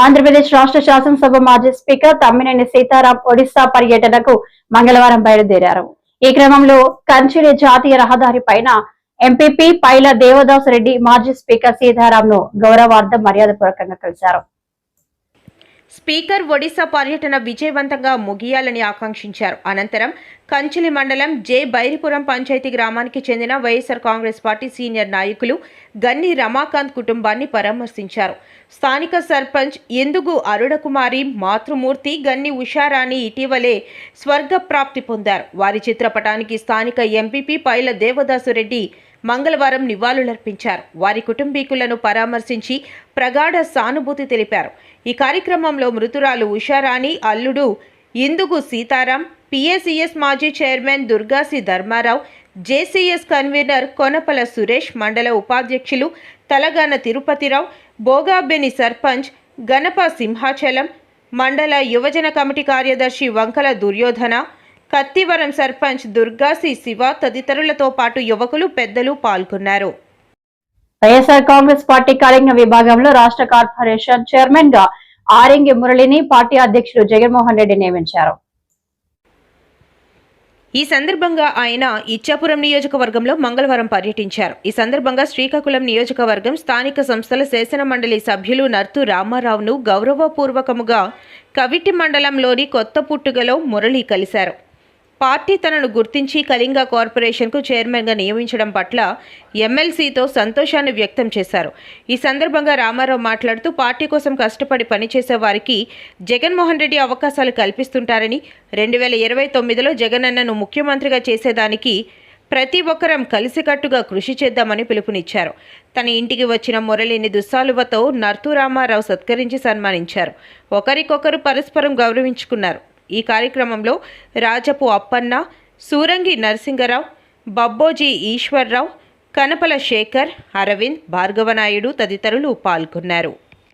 ఆంధ్రప్రదేశ్ రాష్ట్ర శాసనసభ మాజీ స్పీకర్ తమ్మినేని సీతారాం ఒడిశా పర్యటనకు మంగళవారం బయలుదేరారు. ఈ క్రమంలో కంచిలి జాతీయ రహదారి పైన ఎంపీపీ పైల దేవదాస్ రెడ్డి మాజీ స్పీకర్ సీతారాం ను గౌరవార్థం మర్యాదపూర్వకంగా కలిశారు. స్పీకర్ ఒడిశా పర్యటన విజయవంతంగా ముగియాలని ఆకాంక్షించారు. అనంతరం కంచిలి మండలం జే బైరిపురం పంచాయతీ గ్రామానికి చెందిన వైఎస్ఆర్ కాంగ్రెస్ పార్టీ సీనియర్ నాయకులు గన్ని రమాకాంత్ కుటుంబాన్ని పరామర్శించారు. స్థానిక సర్పంచ్ ఎందుగు అరుణకుమారి మాతృమూర్తి గన్ని ఉషారాణి ఇటీవలే స్వర్గప్రాప్తి పొందారు. వారి చిత్రపటానికి స్థానిక ఎంపీపీ పైల దేవదాసు రెడ్డి మంగళవారం నివాళులర్పించారు. వారి కుటుంబీకులను పరామర్శించి ప్రగాఢ సానుభూతి తెలిపారు. ఈ కార్యక్రమంలో మృతురాలు ఉషారాణి అల్లుడు ఇందుగు సీతారాం పిఎసిఎస్ మాజీ chairman Durgasi Dharmarao JCS convener Konapala Suresh మండల ఉపాధ్యక్షులు తలగాన తిరుపతిరావు బోగాబెని సర్పంచ్ గణప సింహాచలం మండల యువజన కమిటీ కార్యదర్శి వంకల దుర్యోధన కత్తివరం సర్పంచ్ దుర్గాసి శివ తదితరులతో పాటు యువకులు పెద్దలు పాల్గొన్నారు. వైఎస్ఆర్ కాంగ్రెస్ పార్టీ కళింగ విభాగంలో రాష్ట్ర కార్పొరేషన్ చైర్మన్గా ఆరింగి మురళిని పార్టీ అధ్యక్షుడు జగన్మోహన్ రెడ్డి నియమించారు. ఈ సందర్భంగా ఆయన ఇచ్చాపురం నియోజకవర్గంలో మంగళవారం పర్యటించారు. ఈ సందర్భంగా శ్రీకాకుళం నియోజకవర్గం స్థానిక సంస్థల శాసన మండలి సభ్యులు నర్తు రామారావును గౌరవపూర్వకముగా కవిటి మండలంలోని కొత్త పుట్టుగలో మురళి కలిశారు. పార్టీ తనను గుర్తించి కళింగ కార్పొరేషన్కు చైర్మన్గా నియమించడం పట్ల ఎమ్మెల్సీతో సంతోషాన్ని వ్యక్తం చేశారు. ఈ సందర్భంగా రామారావు మాట్లాడుతూ పార్టీ కోసం కష్టపడి పనిచేసే వారికి జగన్మోహన్ రెడ్డి అవకాశాలు కల్పిస్తుంటారని రెండు వేల ఇరవై తొమ్మిదిలో జగనన్నను ముఖ్యమంత్రిగా చేసేదానికి ప్రతి ఒక్కరం కలిసికట్టుగా కృషి చేద్దామని పిలుపునిచ్చారు. తన ఇంటికి వచ్చిన మురళిని దుస్సాలువతో నర్తూ రామారావు సత్కరించి సన్మానించారు. ఒకరికొకరు పరస్పరం గౌరవించుకున్నారు. ఈ కార్యక్రమంలో రాజపు అప్పన్న సూరంగి నరసింగరావు బబ్బోజీ ఈశ్వర్రావు కనపల శేఖర్ అరవింద్ భార్గవనాయుడు తదితరులు పాల్గొన్నారు.